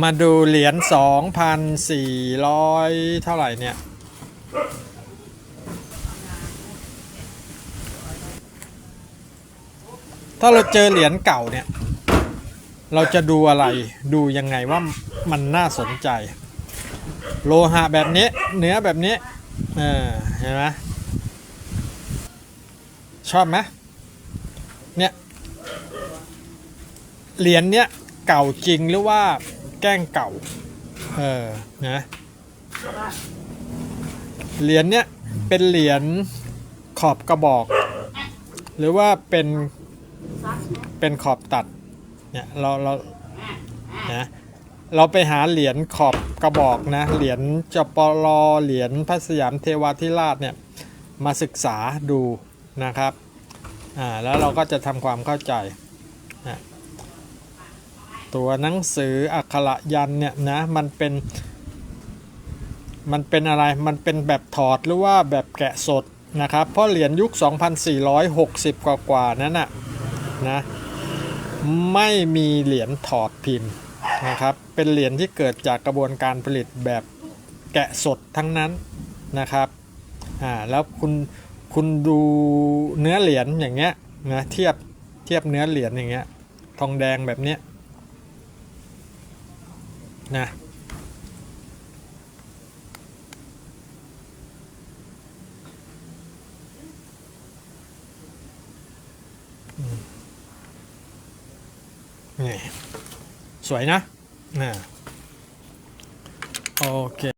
มาดูเหรียญ2,400 เท่าไหร่เนี่ยถ้าเราเจอเหรียญเก่าเนี่ย เราจะดูอะไรดูยังไงว่ามันน่าสนใจ โลหะแบบนี้ เนื้อแบบนี้เออเห็นไหมชอบไหมเนี่ยเหรียญเนี้ยเก่าจริงหรือว่า แกล้งเก่า เออ นะ เหรียญเนี้ยเป็นเหรียญขอบกระบอก หรือว่าเป็นเป็นขอบตัด เนี่ยเราเรานะเราไปหาเหรียญขอบกระบอกนะ เหรียญจปรเหรียญพระสยามเทวาธิราชเนี่ยมาศึกษาดูนะครับ อ่า แล้วเราก็จะทำความเข้าใจนะ ตัวหนังสืออักขระยันเนี่ยนะมันเป็นมันเป็นอะไรมันเป็นแบบถอดหรือว่าแบบแกะสดนะครับ เพราะเหรียญยุค 2460 กว่ากว่านั้นน่ะนะไม่มีเหรียญถอดพิมพ์นะครับ เป็นเหรียญที่เกิดจากกระบวนการผลิตแบบแกะสดทั้งนั้นนะครับอ่าแล้วคุณคุณดูเนื้อเหรียญอย่างเงี้ยนะเทียบเทียบเนื้อเหรียญอย่างเงี้ยทองแดงแบบเนี้ย นะอืมนี่สวยนะนะโอเค